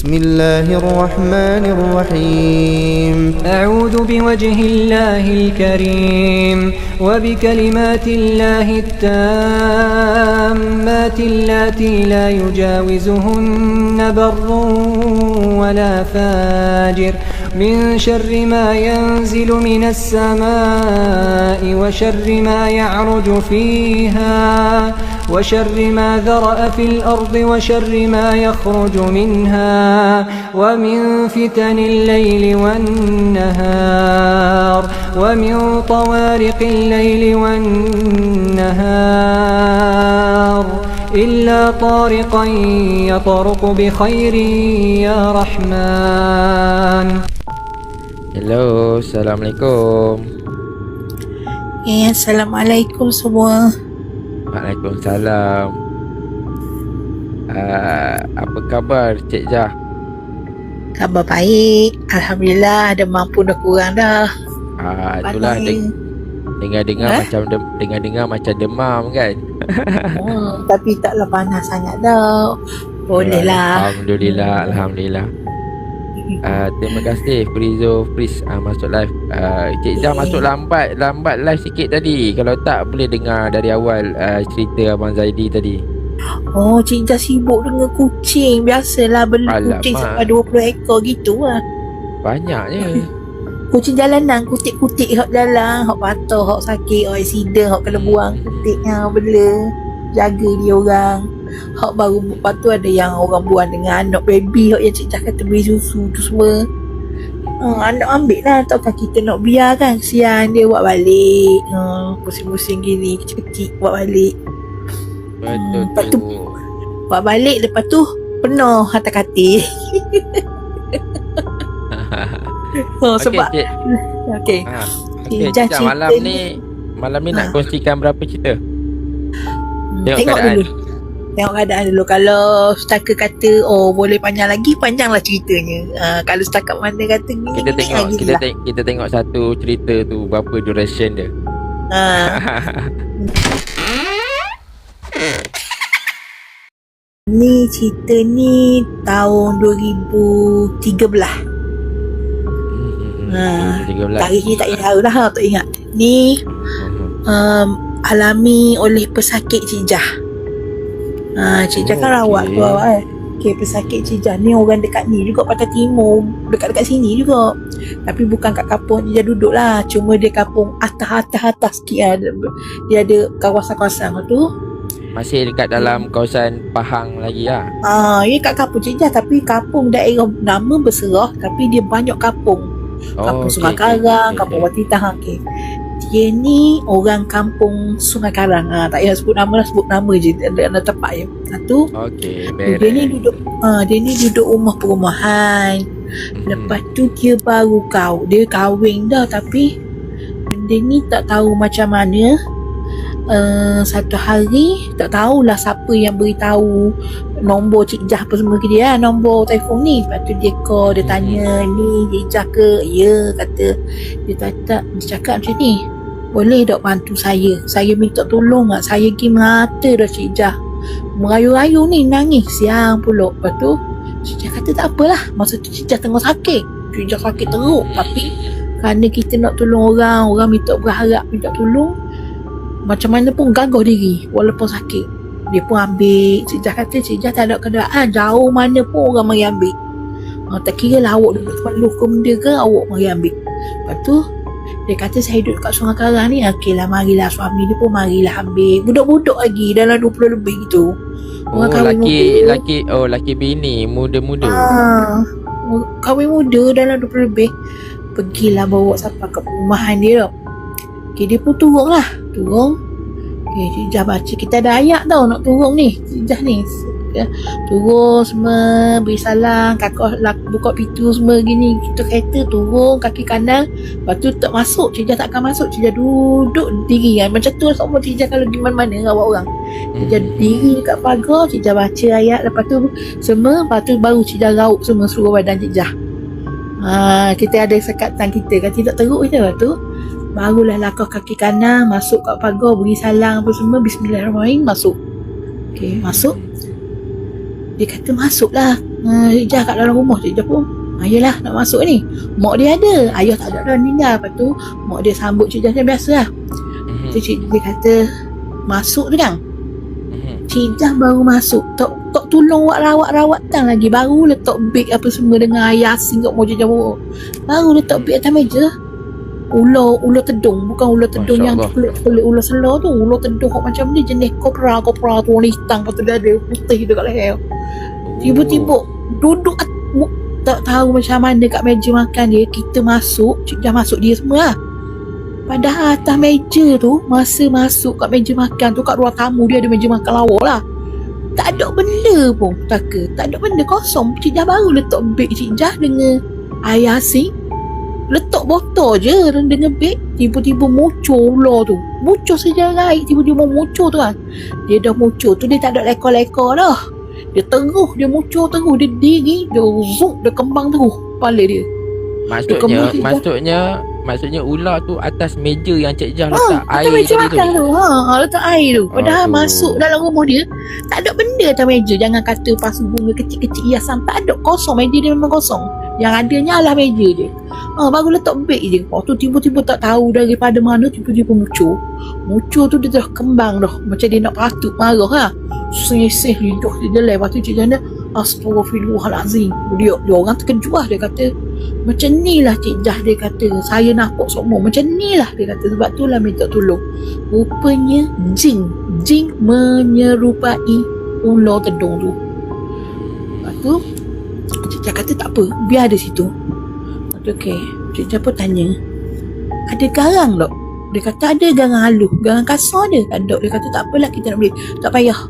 بسم الله الرحمن الرحيم. أعوذ بوجه الله الكريم وبكلمات الله التامات اللاتي لا يجاوزهن بر ولا فاجر. من شر ما ينزل من السماء وشر ما يعرج فيها. وشر ما ذرأ في الأرض وشر ما يخرج منها ومن فتن الليل والنهار ومن طوارق الليل والنهار إلا طارقا يطرق بخير يا رحمن Hello, Assalamualaikum Eh, Assalamualaikum semua. Waalaikumsalam uh, Apa khabar Cik Jah? Khabar baik. Alhamdulillah ada mampu dah kurang dah. Uh, itulah deng- dengar-dengar Eh? macam de- dengar-dengar macam demam kan? Hmm, tapi taklah panas sangat dah. Boleh lah. Alhamdulillah, Alhamdulillah uh, Terima kasih Frizo Friz uh, masuk live uh, Cik Okay. masuk lambat Lambat live sikit tadi Kalau tak boleh dengar dari awal uh, Cerita Abang Zaidi tadi Oh, Cik Jah sibuk dengan kucing. Biasalah beli Alamak. kucing sampai 20 ekor gitu lah. Banyaknya Kucing jalanan, kutik-kutik hok jalan, hok patah, hok sakit, hok accident, hok kena buang kutik ha, bela. Jaga dia orang. Hok baru lepas tu ada yang orang buang dengan anak baby hok yang Cik kata beri susu tu semua. Ha, anak ambil lah Takkan kita nak biar kan Kesian dia buat balik ha, Pusing-pusing gini Kecil-kecil buat balik Betul Hmm, lepas tu Buat balik lepas tu Penuh atas katil oh, Sebab Okey, Cik Okay Ha. Okay, Jah Cik, malam cerita ni malam ni nak Ha. kongsikan berapa cerita? Hmm, Tengok Tengok, keadaan. dulu Tengok keadaan dulu. Kalau setakat kata Oh boleh panjang lagi Panjanglah ceritanya. Uh, Kalau setakat mana kata ni Kita tengok lagi kita lah. te- kita tengok satu cerita tu berapa duration dia. uh, Ni cerita ni Tahun 2013 Ha, 13. Tarikh ni tak ingat tahu lah Tak ingat. Ni um, Alami oleh pesakit cijah ha, Cijah kan Oh, rawat okey. tu awak eh Okay, pesakit cijah ni orang dekat ni juga Pantai Timur Dekat-dekat sini juga Tapi bukan kat kampung Cijah duduk lah Cuma dia kampung atas-atas-atas sikit lah Dia ada kawasan-kawasan tu Masih dekat dalam kawasan Pahang lagi lah. Ah, ini kat kampung Cijah Tapi kampung daerah nama berserah Tapi dia banyak kampung Kampung okey, Sungai okey, Karang, okey, Kampung. Wati Tahang. Okay. Dia ni orang kampung Sungai Karang. Ha, tak payah sebut nama lah, sebut nama je. Ada, ada tempat je. Satu, Okey, dia ni duduk ha, dia ni duduk rumah perumahan. Mhm. Lepas tu dia baru kau. Dia kahwin dah tapi benda ni tak tahu macam mana. Uh, satu hari tak tahulah siapa yang beritahu nombor Cik Jah apa semua ke dia lah, nombor telefon ni. Lepas tu dia call dia tanya ni Cik Jah ke? Ya kata. Dia tak dia cakap macam ni boleh tak bantu saya? Saya minta tolong tak saya pergi mengata dah Cik Jah. Merayu-rayu ni nangis siang pula lepas tu Cik Jah kata tak apalah masa tu Cik Jah tengah sakit. Cik Jah sakit teruk tapi kerana kita nak tolong orang orang minta berharap minta tolong macam mana pun gagah diri walaupun sakit. Dia pun ambil Cik Jah kata Cik Jah tak ada keadaan. Jauh mana pun orang mari ambil. Ha, tak kira lah awak duduk tempat luh ke benda ke awak mari ambil. Lepas tu dia kata saya duduk kat Sungai Karang ni okey lah marilah suami dia pun marilah ambil. Budak-budak lagi dalam 20 lebih gitu. Oh, orang kahwin laki muda. laki oh laki bini muda-muda. Ah, kahwin muda dalam 20 lebih Pergilah bawa sampai ke perumahan dia. Tau Okay, dia pun turun lah Turun. Okay, Cik Jah baca Kita ada ayat tau nak turun ni Cik Jah ni. Ya, Turun semua Beri salam Kakak lak- buka pintu semua gini. Kita kereta turun Kaki kanan. Lepas tu tak masuk Cik Jah takkan masuk. Cik Jah duduk diri. Kan Macam tu lah semua Cik Jah kalau pergi mana-mana awak orang. Jah Mhm. diri dekat pagar Cik Jah baca ayat. Lepas tu semua Lepas tu baru Cik Jah rauk semua Seluruh badan Cik Jah. Ha, Kita ada sekatan kita. Kan Tidak teruk je Lepas tu Barulah langkah kaki kanan Masuk kat pagar Beri salam apa semua Bismillahirrahmanirrahim Masuk. Okay masuk. Dia kata masuklah. Uh, Cik Jah kat dalam rumah. Cik Jah pun ah, Yelah nak masuk ni. Mak dia ada. Ayah tak ada dah meninggal Lepas tu Mak dia sambut Cik Jah macam biasa lah Mhm. Tu Cik dia kata Masuk tu kan Mhm. Cik Jah baru masuk. Tok, tok tolong awak rawat-rawat tang lagi. Baru letak beg apa semua Dengan ayah asing kat Moja Jawa Baru letak beg atas meja Ular, ular tedung. Bukan ular tedung Masya yang kulit-kulit ular selar tu. Ular tedung kok macam ni Jenis kopra, kopra tu Warna hitam tu dia ada putih dekat leher. Tiba-tiba Duduk at, Tak tahu macam mana kat meja makan dia Kita masuk Cik Jah masuk dia semua lah. Padahal atas meja tu Masa masuk kat meja makan tu Kat ruang tamu dia ada meja makan lawa lah. Tak ada benda pun Taka Tak ada benda kosong. Cik Jah baru letak beg Cik Jah dengan Air asing Letak botol je dengan beg Tiba-tiba muncul ular tu Muncul saja air Tiba-tiba muncul tu kan Dia dah muncul tu Dia tak ada lekor-lekor dah Dia terus Dia muncul terus Dia diri Dia zoom Dia kembang terus Kepala dia Maksudnya dah. Maksudnya Maksudnya ular tu atas meja yang Cik Jah Ha, letak atas air meja makan tu. tu. Ha, ha, letak air tu. Padahal Aduh. masuk dalam rumah dia, tak ada benda atas meja. Jangan kata pasu bunga kecil-kecil hiasan. Tak ada. Kosong. Meja dia memang kosong. Yang adanya adalah meja je. Ha, baru letak beg je. Lepas tu tiba-tiba tak tahu daripada mana tiba-tiba muncul. Muncul tu dia dah kembang dah. Macam dia nak patut marah ha. Sesih hidup dia jelek. Lepas tu cik jana, Astaghfirullahalazim. Dia, dia orang terkejut lah. Dia kata, macam ni lah Cik Jah dia kata Saya nampak semua Macam ni lah dia kata Sebab tu lah minta tolong Rupanya jin Jin menyerupai ular tedung tu Lepas tu Cik kata tak apa Biar ada situ. Lepas tu okay Cik Jah pun tanya Ada garang tak? Dia kata ada garang halus Garang kasar ada Tak ada Dia kata tak apalah kita nak beli. Tak payah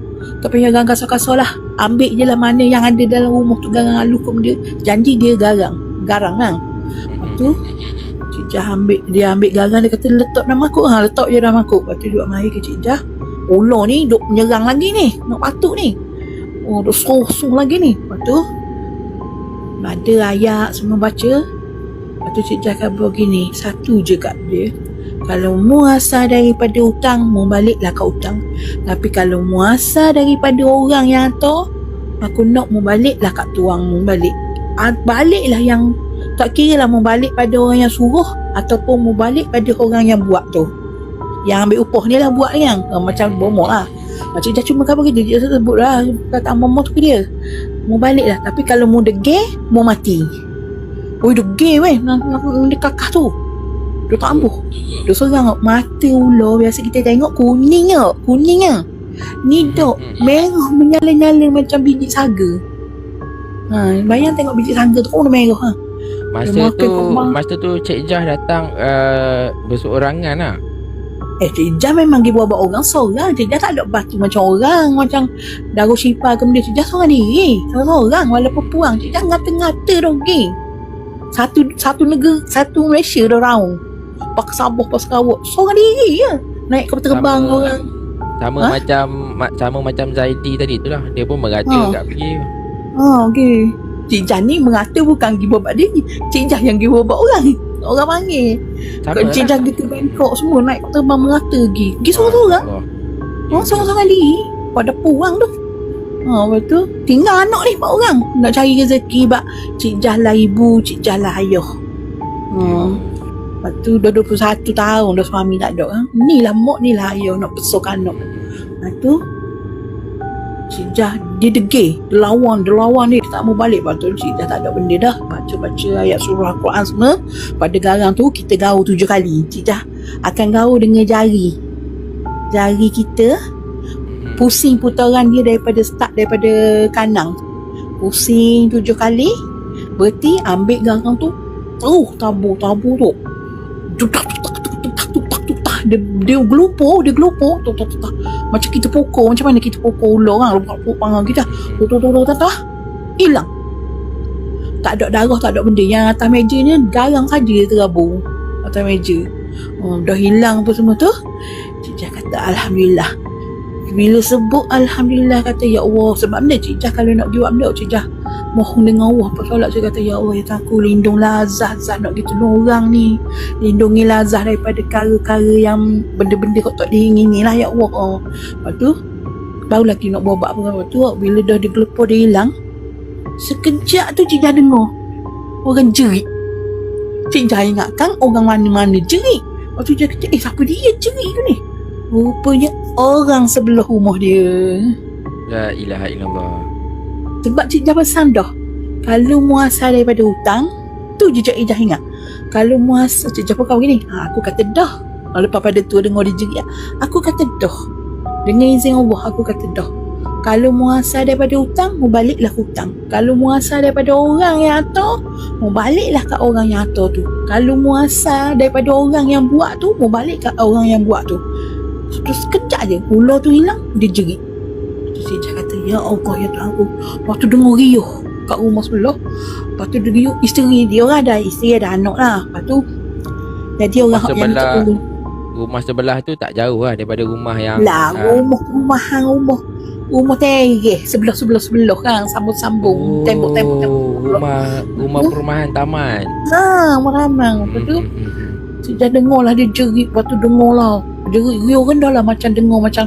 tak payah garang kasar-kasar lah. Ambil je lah mana yang ada dalam rumah tu Garang halus kot dia. Janji dia garang Garang kan Mhm. tu Cik Jah ambil Dia ambil garang Dia kata letak dalam makuk. Ha, Letak je dalam makuk. Lepas tu duduk mari ke Cik Jah Ular ni duk menyerang lagi ni. Nak patuk ni. Oh duk suruh lagi ni. Lepas tu Ada ayat semua baca Lepas tu Cik Jah kata begini Satu je kat dia Kalau mu asal daripada hutang Mu baliklah kat hutang Tapi kalau mu asal daripada orang yang hantar Aku nak mu baliklah kat tuang mu balik Ah, Baliklah yang tak kira lah mau balik pada orang yang suruh ataupun mau balik pada orang yang buat tu. Yang ambil upah ni lah buat kan. Uh, macam bomoh lah. Macam dia cuma kata kerja, dia sebut lah kata bomoh tu ke dia. Mau balik lah. Tapi kalau mau degil, mau mati. Oh, degil weh. Nak, nak, nak, dia kakak tu. Dia tak ambuh. Dia serang mata ular. Biasa kita tengok kuning ke. Kuning ke. Ni dok Mhm. merah menyala-nyala macam biji saga. Ha, bayang tengok biji saga tu. Oh, dia merah ha. Masa tu. Masa tu Cik Jah datang uh, Berseorangan lah Eh, Cik Jah memang dia buat-buat orang seorang. Cik Jah tak ada batu macam orang. Macam Darul Syifa ke benda. Cik Jah seorang diri. Seorang-seorang. Walaupun puang. Cik Jah ngata-ngata dah pergi. Satu satu negara, satu Malaysia dah raung. Pak Sabah, Pak Sarawak. Seorang diri je. Naik kapal terbang Sama- orang. Sama Ha? macam ma- Sama macam Zaidi tadi tu lah Dia pun merata Ha. kat pergi Ha, okey. Cik Jah ni mengata bukan pergi buat diri. Cik Jah yang pergi buat orang. Orang panggil. Sama Cik Jah kita Bangkok semua naik terbang merata pergi. Pergi seorang-seorang. Allah. Orang seorang-seorang diri Pada puang tu Ha, lepas tu Tinggal anak ni empat orang Nak cari rezeki Sebab Cik Jah lah ibu Cik Jah lah ayah ha. Lepas tu dah 21 tahun Dah suami tak ada ha? Ni lah mak ni lah ayah Nak besok anak Lepas tu Cik Jah Dia degil. Dia lawan Dia lawan ni. Dia tak mau balik. Lepas tu Cik Jah tak ada benda dah. Baca-baca ayat surah Al-Quran semua. Pada garang tu Kita gaul tujuh kali. Cik Jah akan gaul dengan jari. Jari kita. Mhm. pusing putaran dia daripada start daripada kanang pusing tujuh kali. Berarti ambil garang tu. Terus tabur tabur tu. Tutak tutak tutak tutak tutak tutak dia dia gelupur dia gelupur tutak tutak macam kita pokok macam mana kita pokok ular kan pokok pangang kita tutak tutak tutak tutak hilang tak ada darah tak ada benda yang atas meja ni garang saja terabur atas meja oh, dah hilang apa semua tu Cik kata Alhamdulillah bila sebut Alhamdulillah kata Ya Allah Sebab benda Cik kalau nak buat benda Cik Mohon dengan Allah. Apa solat saya kata Ya Allah ya aku lindunglah Azah Azah nak gitu orang ni. Lindungilah Azah daripada kara-kara yang Benda-benda kau tak diingini lah Ya Allah. Oh. Lepas tu baru lagi nak bawa apa tu bila dah digelepor dia hilang. Sekejap tu Cik Jah dengar orang jerit. Cik Jah ingatkan orang mana-mana jerit. Lepas tu dia kata eh siapa dia jerit tu ni? Rupanya orang sebelah rumah dia. La ilaha illallah. Sebab Cik Jah pesan dah kalau muasal daripada hutang tu je Cik Jah ingat kalau muasal Cik Jah pun kau gini ha, aku kata dah lepas pada tu dengar dia jerit aku kata dah dengan izin Allah aku kata dah kalau muasal daripada hutang, mu baliklah hutang. Kalau muasal daripada orang yang atur, mu baliklah kat orang yang atur tu. Kalau muasal daripada orang yang buat tu, mu balik kat orang yang buat tu. Terus sekejap je, ular tu hilang, dia jerit. Terus dia kata, Ya Allah, ya Tuhan aku. Lepas tu dengar riuh kat rumah sebelah. Lepas tu dia riuh, isteri dia orang ada, isteri ada anak lah. Lepas tu, jadi orang Masa yang belah- tolong. Rumah sebelah tu tak jauh lah daripada rumah yang Lah, ah, rumah, rumah, hang rumah. Rumah tereh, sebelah-sebelah-sebelah kan, sambung-sambung, tembok-tembok. Oh, rumah rumah perumahan taman. Ha, ramang. Lepas tu, Hmm, hmm, hmm. Dah dengar lah dia jerit. Lepas tu dengar lah. Jerit riuh rendah lah macam dengar macam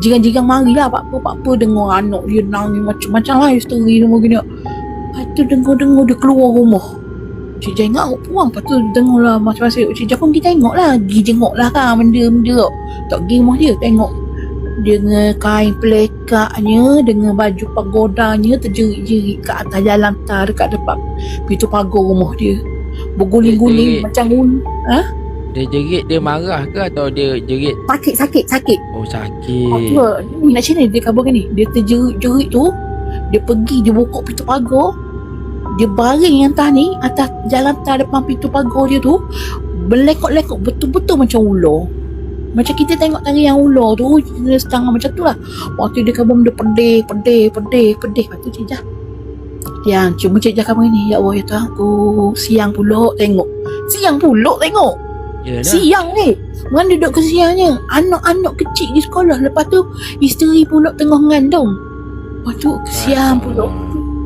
jiran-jiran mari lah apa apa apa dengar anak dia nangis macam-macam lah isteri semua gini. Lepas tu dengar-dengar dia keluar rumah. Cik Jah ingat aku puang. Lepas tu dengar lah macam-macam. Cik Jah pun pergi tengok lah. Pergi tengok lah kan benda-benda tu. Tak pergi rumah dia tengok. Dengan kain pelekaknya, dengan baju pagodanya terjerit-jerit kat atas jalan tar dekat depan pintu pagar rumah dia. Berguling-guling macam ul. Dia jerit dia marah ke atau dia jerit? Sakit sakit sakit. Oh oh, sakit. tu ni nak cerita dia kabar ni. Dia terjerit-jerit tu dia pergi dia buka pintu pagar. Dia baring yang atas ni atas jalan tar depan pintu pagar dia tu berlekok-lekok betul-betul macam ular. Macam kita tengok tarian ular tu dia setengah macam tu lah. Waktu dia kabar dia pedih pedih pedih pedih. Lepas tu Cik Jah yang cuma Cik Jah kabar ni ya Allah ya Tuhan aku siang pulak tengok. Siang pulak tengok Yalah. Siang ni Mana duduk kesiannya Anak-anak kecil di sekolah. Lepas tu Isteri pula tengah ngandung Lepas tu kesian pula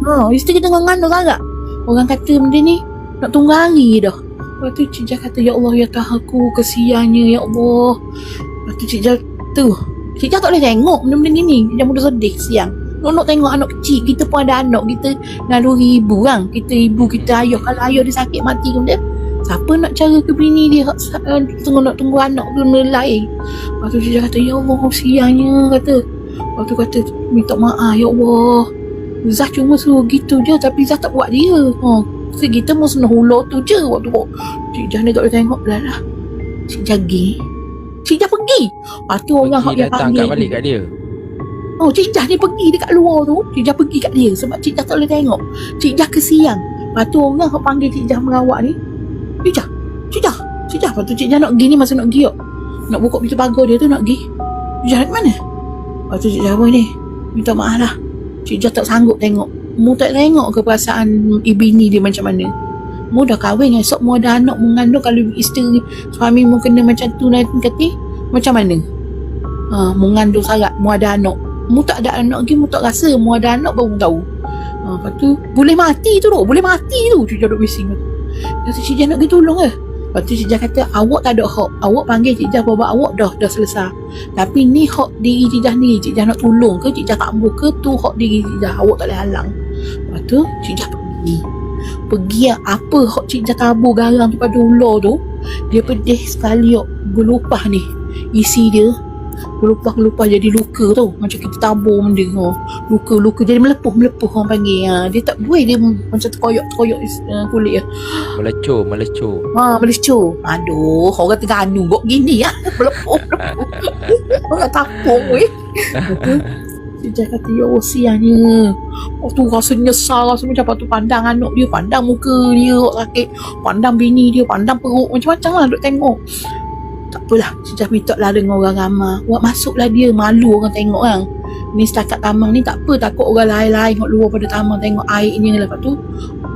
ha, Isteri tengah ngandung agak. Orang kata benda ni Nak tunggu hari dah. Lepas tu Cik Jah kata Ya Allah ya Tuhan aku Kesiannya ya Allah. Lepas tu Cik Jah tu. Cik Jah tak boleh tengok benda-benda ni ni. Cik Jah mudah sedih siang. Nak tengok anak kecil Kita pun ada anak. Kita naluri ibu kan? Kita ibu kita ayah. Kalau ayah dia sakit mati kemudian Siapa nak cara ke bini dia? Tengah nak tunggu anak tu melahir Lepas tu dia kata Ya Allah siangnya kata. Lepas tu kata Minta maaf ya Allah. Zah cuma suruh gitu je Tapi Zah tak buat dia. Ha. So kita mau senang ular tu je Waktu tu. Cik Jah ni tak boleh tengok Dah lah. Cik Jah pergi. Cik Jah pergi. Lepas tu orang hak Pergi yang datang panggil kat balik kat dia. Oh Cik Jah ni pergi dekat luar tu. Cik Jah pergi kat dia Sebab Cik Jah tak boleh tengok. Cik Jah kesiang. Lepas tu orang hak panggil Cik Jah merawat ni Jah Cik Jah Lepas tu Cik Jah nak pergi ni Masa nak pergi tak Nak buka pintu pagar dia tu nak pergi. Cik Jah nak mana? Lepas tu Cik Jah apa ni? Minta maaf lah. Cik Jah tak sanggup tengok. Mu tak tengok ke perasaan Ibini dia macam mana. Mu dah kahwin Esok mu ada anak Mengandung kalau isteri Suami mu kena macam tu Nanti kata Macam mana? Ha, Mu ngandung sarat Mu ada anak. Mu tak ada anak lagi Mu tak rasa Mu ada anak baru tahu. Ha, Lepas tu Boleh mati tu tu Boleh mati tu Cik Jah duduk bising tu Kata Cik Jah nak pergi tolong ke? Lepas tu Cik Jah kata Awak tak ada hak. Awak panggil Cik Jah Bawa awak dah Dah selesai. Tapi ni hak diri Cik Jah ni Cik Jah nak tolong ke? Cik Jah tak ambil ke? Tu hak diri Cik Jah. Awak tak boleh halang. Lepas tu Cik Jah pergi. Pergi apa hak Cik Jah tabur garam tu pada ular tu Dia pedih sekali hak Gelupah ni. Isi dia Gelupah-gelupah jadi luka tau Macam kita tabur benda. Luka-luka jadi melepuh-melepuh orang panggil ha. Dia tak boleh dia macam terkoyak-terkoyak uh, kulit dia Melecur, melecur. Ha, Malaysia. Aduh, orang Terengganu kok gini ya. Melepuh, melepuh. Orang tapung weh. Dia kata, ya Allah siangnya. Waktu rasa nyesal, rasa macam tu pandang anak dia, pandang muka dia sakit, pandang bini dia, pandang perut, macam-macam lah duk tengok. Tak apalah, sejak minta lah dengan orang ramai. Buat masuklah dia, malu orang tengok kan. Ni setakat tamang ni tak apa, takut orang lain-lain kat luar pada tamang tengok airnya. Lepas tu,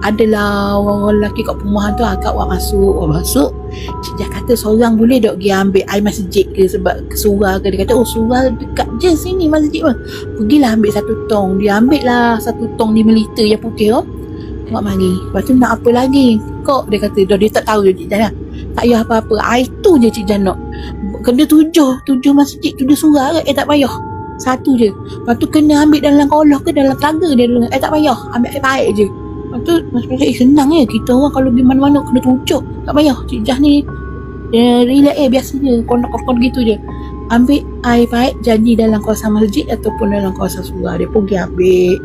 adalah orang lelaki kat perumahan tu agak awak masuk awak masuk. Cik kata seorang boleh tak pergi ambil air masjid ke? Sebab kesurah ke? Dia kata oh surah dekat je sini masjid pun pergilah ambil satu tong. Dia ambil lah satu tong 5 liter yang putih oh. Awak mari. Lepas tu nak apa lagi? Kok dia kata dia tak tahu Cik Jah lah tak payah apa-apa air tu je Cik Jah nak kena tujuh tujuh masjid tujuh surah ke eh tak payah Satu je. Lepas tu kena ambil dalam kolah ke dalam telaga dia dulu. Eh tak payah. Ambil air baik je. Lepas tu macam eh senang je. Kita orang kalau pergi mana-mana kena tucuk. Tak payah. Cik Jah ni dia relax eh biasa je. Kondok-kondok gitu je. Ambil air baik jadi dalam kawasan masjid ataupun dalam kawasan surah. Dia pergi ambil.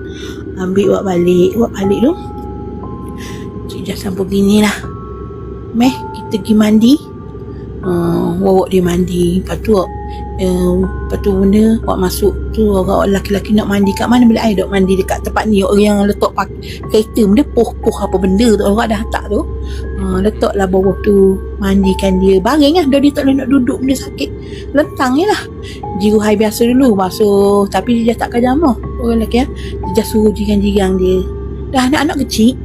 Ambil buat balik. Buat balik tu. Cik Jah sambung gini lah. Meh, kita pergi mandi. Uh, bawa dia mandi. Lepas tu, uh, lepas tu benda, awak masuk tu orang lelaki-lelaki nak mandi. Kat mana boleh air dok mandi? Dekat tempat ni orang yang letak pak kereta benda poh-poh apa benda tu orang dah letak tu. Uh, letaklah bawah tu mandikan dia. Baring lah dah dia tak boleh nak duduk benda sakit. Lentang je lah. Jiru hai biasa dulu basuh tapi dia tak kajamah orang lelaki ya. Dia suruh jiran-jiran dia. Dah anak-anak kecil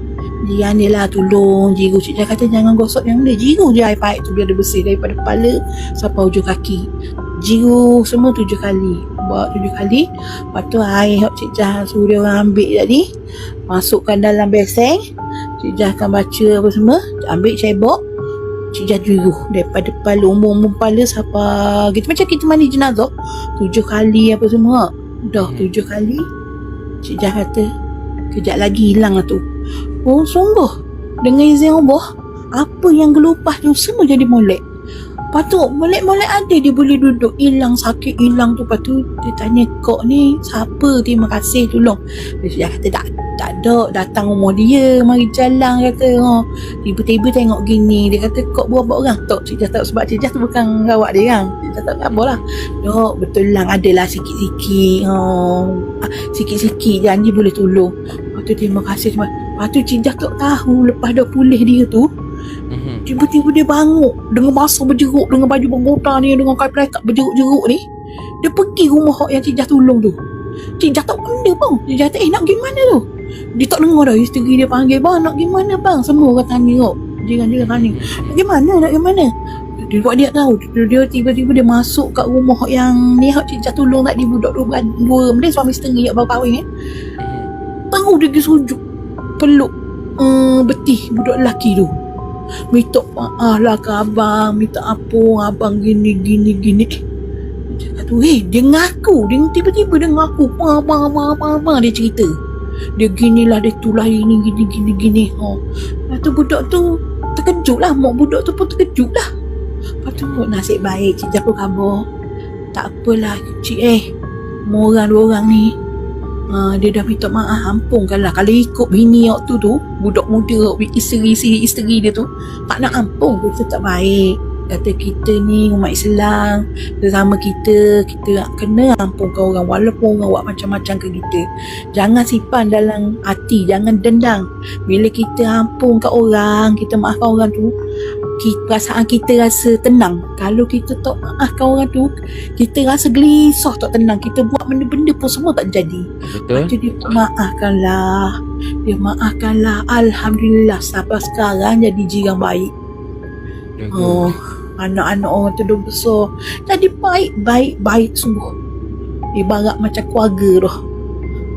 Jiran dia lah tolong Jiru cik dia kata jangan gosok yang dia. Jiru je air paip tu biar dia bersih Daripada kepala sampai ujung kaki. Jiru semua tujuh kali. Buat tujuh kali. Lepas tu air yang cik Jah suruh dia orang ambil tadi. Masukkan dalam beseng. Cik Jah akan baca apa semua. Ambil cebok. Cik Jah jiru Daripada kepala umum-umum kepala Sampai gitu. Macam kita mandi jenazah. Tujuh kali apa semua. Dah Hmm. tujuh kali. Cik Jah kata Kejap lagi hilang lah tu Oh sungguh. Dengan izin Allah Apa yang gelupah tu semua jadi molek. Lepas tu molek-molek ada dia boleh duduk Hilang sakit hilang tu. Lepas tu dia tanya Kok ni siapa? Terima kasih tolong. Dia kata tak tak ada. Datang rumah dia mari jalan kata. Oh. tiba-tiba tengok gini dia kata kok buat-buat orang? Tak cik Jah tak sebab cik Jah tu bukan rawat dia kan. Cik Jah tak apa lah. Dok, betul lah adalah sikit-sikit. Oh. sikit-sikit janji boleh tolong. Lepas tu terima kasih cuma lepas tu cik tak tahu lepas dah pulih dia tu Mhm. Tiba-tiba dia banguk Dengan basah berjeruk Dengan baju bergota ni Dengan kain pelekat berjeruk-jeruk ni. Dia pergi rumah hok yang Cik Jah tolong tu. Cik tak benda bang. Cik tak eh nak pergi mana tu? Dia tak dengar dah Isteri dia panggil Bang nak pergi mana bang? Semua orang tanya kok. Jiran-jiran tanya Nak pergi mana nak pergi mana? Dia buat dia tahu dia, dia tiba-tiba dia masuk kat rumah hok yang ni hok Cik tolong tadi budak dua dua benda suami setengah yang baru kahwin kan Mhm. tahu dia pergi sujud peluk uh, betih budak lelaki tu. Minta maaf lah ke abang minta apa abang gini gini gini. Dia kata eh dia ngaku. Dia tiba-tiba dia ngaku. Apa apa apa apa, dia cerita. Dia ginilah dia tu lah ini gini gini gini. Ha. Lepas tu budak tu terkejut lah. Mak budak tu pun terkejut lah. Lepas tu nasib baik. Cik Jah pun khabar? Tak apalah cik eh. Orang dua orang ni Uh, dia dah minta maaf ampunkan lah. Kalau ikut bini waktu tu budak muda isteri si isteri dia tu tak nak ampun kita tak baik. Kata kita ni umat Islam sesama kita kita nak kena ampunkan orang walaupun orang buat macam-macam ke kita. Jangan simpan dalam hati jangan dendang bila kita ampunkan orang kita maafkan orang tu ki- perasaan kita rasa tenang kalau kita tak maafkan orang tu kita rasa gelisah tak tenang kita buat benda-benda pun semua tak jadi Betul? jadi dia maafkanlah dia maafkanlah Alhamdulillah sampai sekarang jadi jiran baik Oh, anak-anak orang tu dah besar. Jadi baik, baik, baik sungguh. Ibarat macam keluarga tu.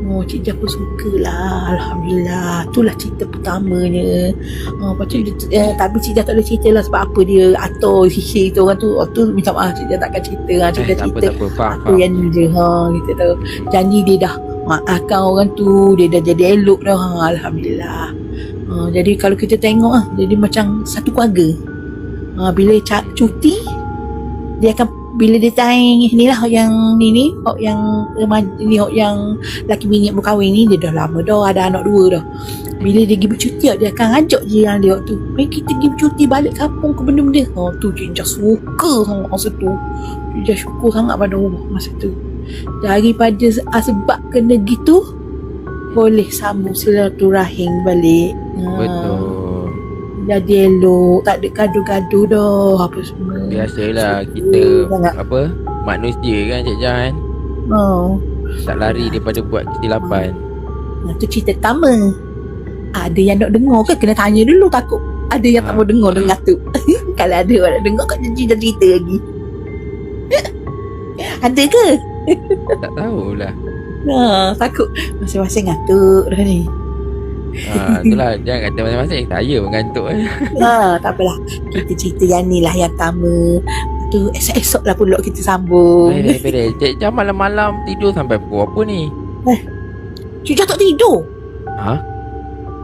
Oh, Cik Jah pun suka lah. Alhamdulillah. Itulah cerita pertamanya. Oh, lepas tu, dia, eh, tapi Cik Jah tak boleh cerita lah sebab apa dia atau sisir tu orang tu. Oh, tu minta maaf Cik Jah takkan cerita lah. Cik Eh, Jah tak apa, cerita tak apa. Faham, apa faham. yang ni je. Ha, kita tahu. Janji dia dah maafkan orang tu. Dia dah jadi elok dah. Ha, Alhamdulillah. Ha, jadi kalau kita tengok ah, jadi macam satu keluarga. Ha, bila cuti dia akan bila dia tayang ni lah yang ni ni hok yang remaja ni hok yang laki bini yang berkahwin ni dia dah lama dah ada anak dua dah. Bila dia pergi bercuti dia akan ajak jiran dia waktu mari kita pergi bercuti balik kampung ke benda-benda. Ha, tu Cik Jah suka sangat masa tu. Jah syukur sangat pada rumah masa tu. Daripada ah, sebab kena gitu boleh sambung silaturahim balik. Ha, Betul. Jadi elok tak ada gaduh-gaduh dah apa semua Biasalah kita sangat. apa manusia kan Cik Jah kan. oh. Tak lari daripada buat kesilapan. Nah, tu cerita pertama. Ada yang nak dengar ke kena tanya dulu takut. Ada yang tak Ah. mau dengar dengar tu. Kalau ada orang nak dengar kat cerita cerita lagi. ada ke? Tak tahulah. Ha, takut masing-masing ngantuk dah ni. Ha, itulah jangan kata masing-masing saya mengantuk eh. Ha, tak apalah. Kita cerita yang ni lah yang pertama. tu esok-esok lah pulak kita sambung. Beres beres Cik Jah malam-malam tidur sampai pukul apa ni Cik Jah tak tidur. Ha?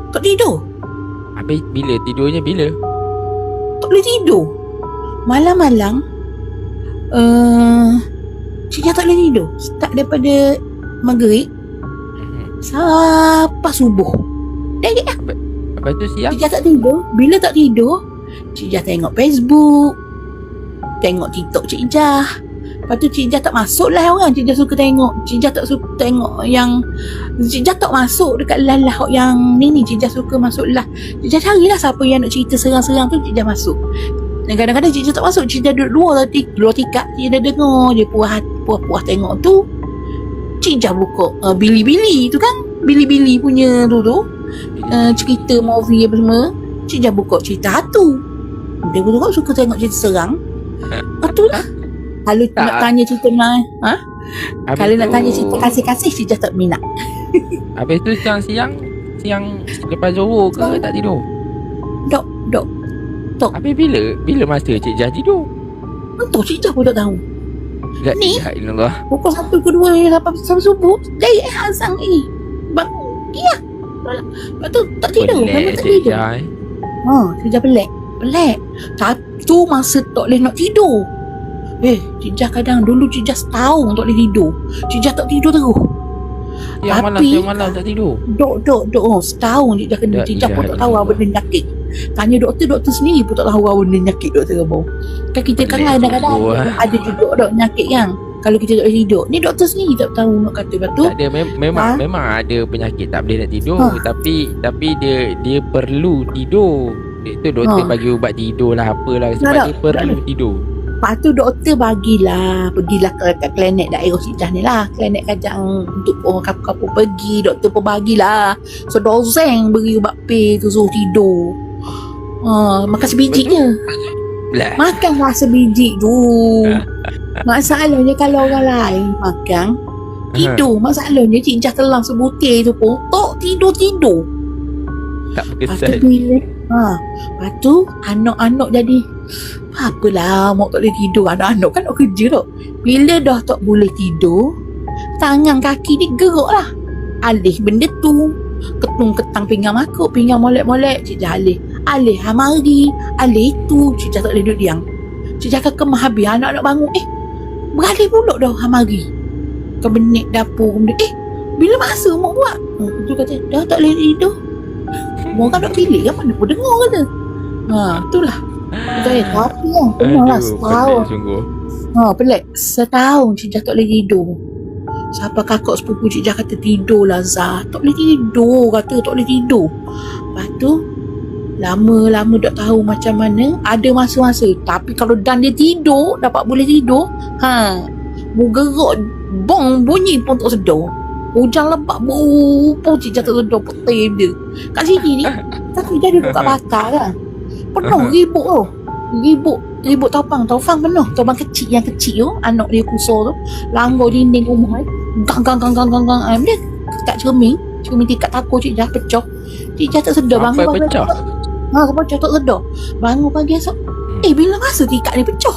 Tak tidur. Habis bila tidurnya bila Tak boleh tidur. Malam-malam uh, Cik Jah tak boleh tidur. Start daripada maghrib Mhm. sampai subuh. Dah je lah. Lepas tu siang Cik Jah tak tidur. Bila tak tidur, Cik Jah tengok Facebook. Tengok TikTok Cik Jah. Lepas tu Cik Jah tak masuk lah orang. Cik Jah suka tengok. Cik Jah tak suka tengok yang... Cik Jah tak masuk dekat lah-lah yang ni ni. Cik Jah suka masuk lah. Cik Jah carilah siapa yang nak cerita serang-serang tu. Cik Jah masuk. Dan kadang-kadang Cik Jah tak masuk. Cik Jah duduk luar tik, luar tikar. Cik Jah dengar je puas, puas-puas tengok tu. Cik Jah buka uh, Bili-bili tu kan. Bili-bili punya tu tu uh, cerita movie apa semua Cik Jah buka cerita hantu Dia pun juga suka tengok cerita serang. Lepas tu lah. Kalau Tak. nak tanya cerita mana ha? Habis Kalau nak tu- tanya cerita kasih-kasih Cik Jah tak minat. Habis tu siang-siang Siang lepas Zohor ke tak tidur? Dok, dok Habis bila Bila masa Cik Jah tidur? Entah Cik Jah pun tak tahu. La Ni? Pukul satu kedua Sampai sampai subuh Dari eh azang eh Bangun Ya Lepas tu tak tidur Memang tak tidur eh. Ha, Jah pelik. Pelik. Satu masa tak boleh nak tidur. Eh, Cik kadang dulu Cik Jah setahun tak boleh tidur. Cik tak tidur terus. Siang malam Tapi- Siang malam tak tidur Dok, dok, dok. Oh, setahun Cik Jah kena. Jah pun tak tahu apa benda nyakit. Tanya doktor, doktor sendiri pun tak tahu apa benda nyakit doktor apa. Kan kita kan kadang-kadang ada, ada juga dok nyakit yang kalau kita tak boleh tidur. Ni doktor sendiri tak tahu nak kata. Lepas tu, Tak ada mem- memang Ha? memang ada penyakit tak boleh nak tidur Ha. tapi tapi dia dia perlu tidur. Itu doktor Ha. bagi ubat tidur lah apalah sebab Tak, dia tak. perlu tidur. Lepas tu doktor bagilah Pergilah ke, ke klinik daerah Cik Jah ni lah Klinik kajang Untuk orang kapur-kapur pergi Doktor pun bagilah So dozeng beri ubat pil tu Suruh tidur uh, Makan sebiji Betul. je Lah. Makanlah sebiji tu Masalahnya kalau orang lain Makan Tidur. Masalahnya Cik Jah telang sebutir tu pun Tak tidur-tidur. Tak Lepas tu berkesan. bila ha, Lepas tu Anak-anak jadi Apalah Mak tak boleh tidur. Anak-anak kan nak kerja tak Bila dah tak boleh tidur Tangan kaki ni gerak lah. Alih benda tu Ketung ketang pinggang makuk Pinggang molek-molek. Cik Jah alih Alih hamari Alih tu Cik Jah tak boleh duduk diam. Cik Jah kekemah habis. Anak-anak bangun Eh Beralih pula dah hamari Kebenik dapur kemudian, Eh Bila masa mak buat? Hmm, Tu kata Dah tak boleh tidur. Orang nak pilih kan Mana pun dengar kata. Ha itulah. Betul Tapi kan Pernah lah Aduh, setahun pelik sungguh. Ha pelik. Setahun Cik tak boleh tidur. Siapa kakak sepupu Cik Jah kata tidur lah Zah. Tak boleh tidur Kata tak boleh tidur. Lepas tu Lama-lama tak tahu macam mana. Ada masa-masa. Tapi kalau dan dia tidur Dapat boleh tidur Ha. Bergerak Bong bunyi pun tak sedar. Hujan lebat Bu Pun Cik Jah tak sedar Petir dia. Kat sini ni Tapi dia duduk kat bakar kan. Penuh ribut tu. Ribut Ribut topang Topang penuh. Topang kecil yang kecil tu Anak dia kusur tu. Langgar dinding rumah Gang gang gang gang gang gang. Ah, Dia kat cermin. Cermin tingkat takut Cik Jah pecah. Cik Jah tak sedar bangun pagi pecah? Ha sampai pecah tak sedar Bangun pagi esok Eh bila masa tingkat ni pecah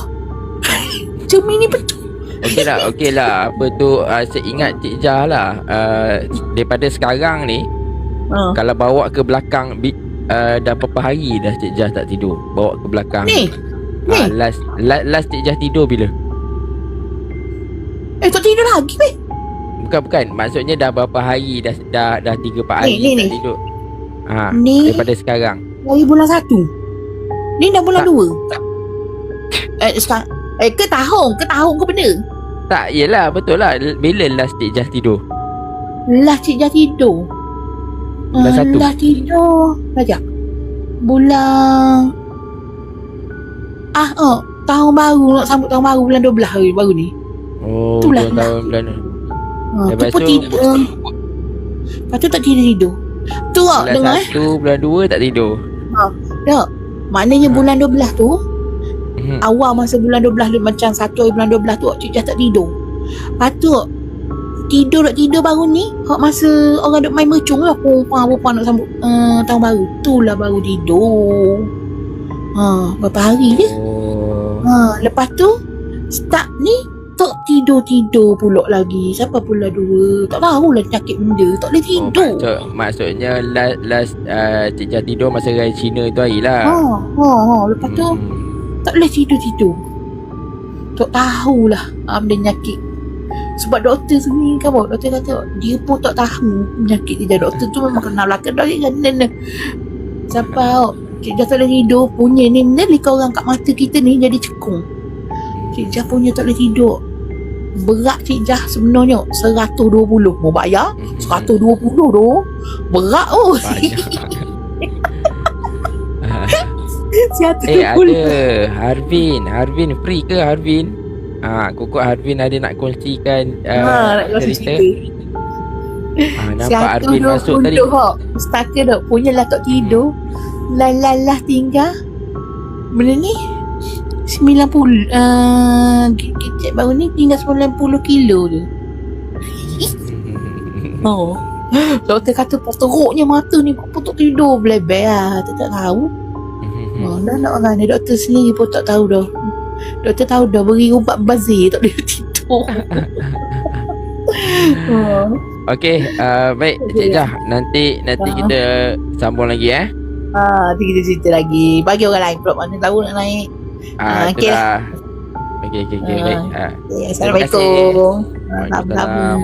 Cermin ni pecah Okey lah, okey lah. Apa tu, uh, saya ingat Cik Jah lah. Uh, daripada sekarang ni, ha. kalau bawa ke belakang, bi, uh, dah berapa hari dah Cik Jah tak tidur. Bawa ke belakang. Ni Uh, ni. last, last, last Cik Jah tidur bila? Eh tak tidur lagi weh Bukan, bukan. Maksudnya dah berapa hari, dah dah dah 3 4 hari Ni, ni, tak ni. tidur. Ha, Ni daripada sekarang. Dari bulan satu. Ni dah bulan Tak. dua. Eh sekarang Eh ke tahun? Ke tahun ke benda? Tak, yelah, betul lah. Bila last Cik Jah tidur? Lah Cik Jah tidur. Bulan Ah, satu. Lah tidur. Sekejap Bulan Ah oh, Tahun baru. Nak sambut tahun baru Bulan 12 hari baru ni. Oh, Itulah dua tahun bulan ha, Tu Lepas pun tu- tidur. Lepas tu tak tidur-tidur Tu tak Bulan dengar eh. satu, bulan dua tak tidur. Tak Maknanya Ha. bulan 12 tu Mhm. awal masa bulan 12 tu macam satu hari bulan 12 tu Cik Jah tak tidur. Tu tidur nak tidur baru ni hak masa orang duk main mercung lah perempuan-perempuan nak sambut uh, tahun baru. Itulah baru tidur. Ha, berapa hari je? Oh. Ha, lepas tu start ni tak tidur-tidur pulak lagi. Siapa pula dua? Tak tahulah penyakit benda. Tak boleh Oh, tidur. maksud, maksudnya last, last uh, Cik tidur masa raya Cina tu hari lah. ha, ha, ha. Lepas tu Hmm. tak boleh tidur-tidur. Tak tahulah ha, benda penyakit. Sebab doktor sendiri kan bawa Doktor kata Dia pun tak tahu Penyakit dia Doktor tu memang kenal lah Kan dari kan Sampai oh, Cik Jah tak boleh tidur Punya ni Ni lika orang kat mata kita ni Jadi cekung Cik Jah punya tak boleh tidur Berat Cik Jah sebenarnya 120 Mau bayar Hmm. 120 tu Berat oh Banyak. 120 eh ada Harvin Harvin free ke Harvin? Ah, Koko Harvin ada nak kongsikan uh, Ha, nak kasi cerita. Ah, nampak Harvin masuk tadi. Hak. Setakat dok punya lah tak tidur. Lah lah lah tinggal. Benda ni 90 uh, kecek baru ni tinggal 90 kilo tu. Oh. Doktor kata teruknya mata ni pun tak tidur belebel lah. Tak, tak tahu. Oh, dah nak orang ni doktor sendiri pun tak tahu dah. Doktor tahu dah beri ubat bazir tak boleh tidur. oh. Okey, uh, baik Cik Okey. Jah. Nanti nanti Ah. kita sambung lagi eh. Ah, nanti kita cerita lagi. Bagi orang lain pula mana tahu nak naik. Ah, Ah, okey itulah. Okey okey okey Ah. baik. Ah. Okay, Assalamualaikum. Waalaikumsalam.